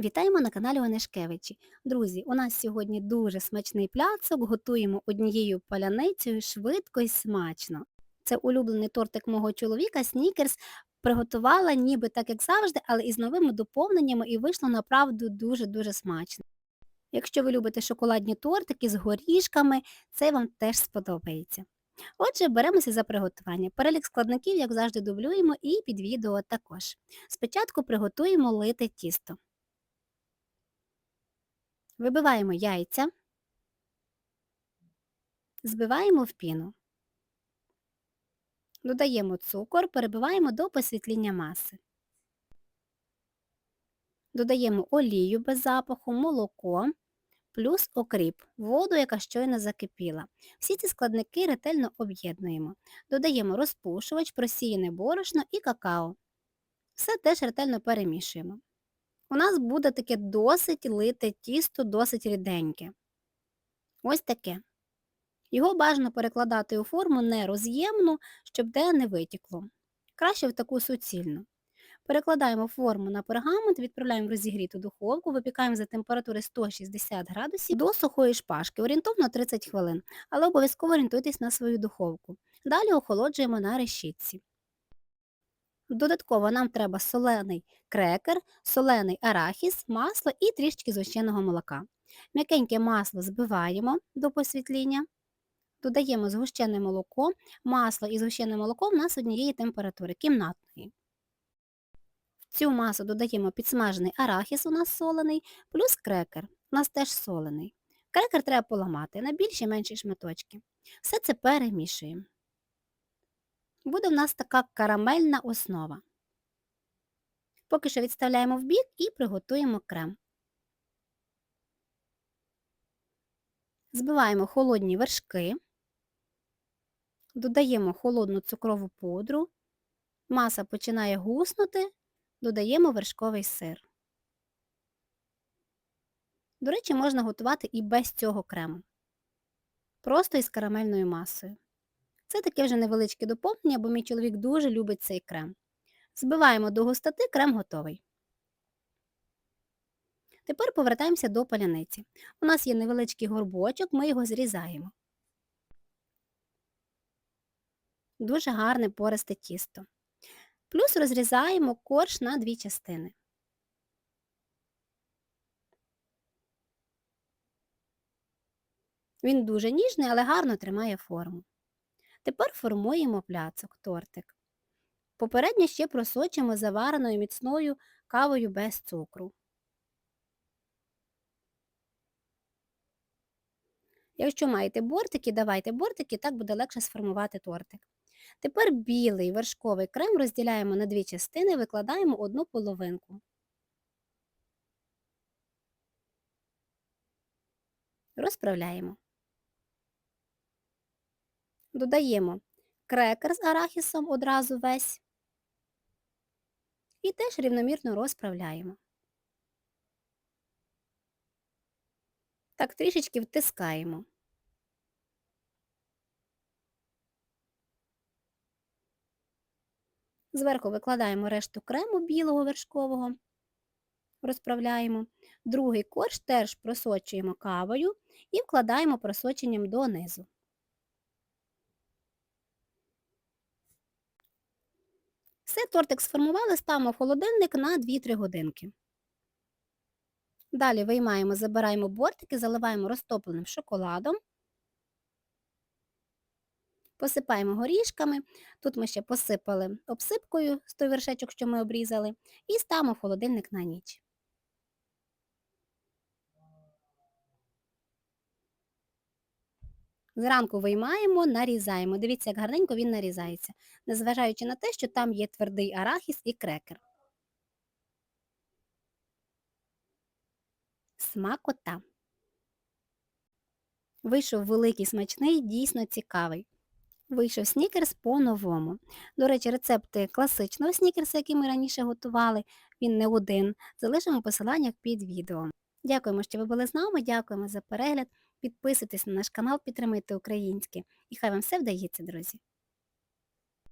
Вітаємо на каналі Онешкевичі. Друзі, у нас сьогодні дуже смачний пляцок, готуємо однією паляницею швидко і смачно. Це улюблений тортик мого чоловіка, снікерс. Приготувала ніби так, як завжди, але із новими доповненнями і вийшло направду дуже-дуже смачно. Якщо ви любите шоколадні тортики з горішками, це вам теж сподобається. Отже, беремося за приготування. Перелік складників, як завжди, дублюємо і під відео також. Спочатку приготуємо лите тісто. Вибиваємо яйця, збиваємо в піну. Додаємо цукор, перебиваємо до посвітління маси. Додаємо олію без запаху, молоко, плюс окріп, воду, яка щойно закипіла. Всі ці складники ретельно об'єднуємо. Додаємо розпушувач, просіяне борошно і какао. Все теж ретельно перемішуємо у нас буде таке досить лите тісто, досить ріденьке. Ось таке. Його бажано перекладати у форму не роз'ємну, щоб де не витікло. Краще в таку суцільну. Перекладаємо форму на пергамент, відправляємо в розігріту духовку, випікаємо за температури 160 градусів до сухої шпажки, орієнтовно 30 хвилин, але обов'язково орієнтуйтесь на свою духовку. Далі охолоджуємо на решітці. Додатково нам треба солений крекер, солений арахіс, масло і трішки згущеного молока. М'якеньке масло збиваємо до посвітління, додаємо згущене молоко, масло і згущене молоко в нас однієї температури, кімнатної. В цю масу додаємо підсмажений арахіс, у нас солений, плюс крекер, у нас теж солений. Крекер треба поламати на більші менші шматочки. Все це перемішуємо буде в нас така карамельна основа. Поки що відставляємо в бік і приготуємо крем. Збиваємо холодні вершки, додаємо холодну цукрову пудру, маса починає гуснути, додаємо вершковий сир. До речі, можна готувати і без цього крему. Просто із карамельною масою. Це таке вже невеличке доповнення, бо мій чоловік дуже любить цей крем. Збиваємо до густоти, крем готовий. Тепер повертаємося до паляниці. У нас є невеличкий горбочок, ми його зрізаємо. Дуже гарне пористе тісто. Плюс розрізаємо корж на дві частини. Він дуже ніжний, але гарно тримає форму. Тепер формуємо пляцок, тортик. Попередньо ще просочимо завареною міцною кавою без цукру. Якщо маєте бортики, давайте бортики, так буде легше сформувати тортик. Тепер білий вершковий крем розділяємо на дві частини, викладаємо одну половинку. Розправляємо. Додаємо крекер з арахісом одразу весь і теж рівномірно розправляємо. Так, трішечки втискаємо. Зверху викладаємо решту крему білого вершкового, розправляємо. Другий корж теж просочуємо кавою і вкладаємо просоченням донизу. Все, тортик сформували, ставимо в холодильник на 2-3 годинки. Далі виймаємо, забираємо бортики, заливаємо розтопленим шоколадом, посипаємо горішками. Тут ми ще посипали обсипкою з той вершечок, що ми обрізали, і ставимо в холодильник на ніч. Зранку виймаємо, нарізаємо. Дивіться, як гарненько він нарізається, незважаючи на те, що там є твердий арахіс і крекер. Смакота. Вийшов великий смачний, дійсно цікавий. Вийшов снікерс по-новому. До речі, рецепти класичного снікерса, який ми раніше готували, він не один. Залишимо посилання під відео. Дякуємо, що ви були з нами, дякуємо за перегляд. Підписуйтесь на наш канал, підтримуйте українське. І хай вам все вдається, друзі!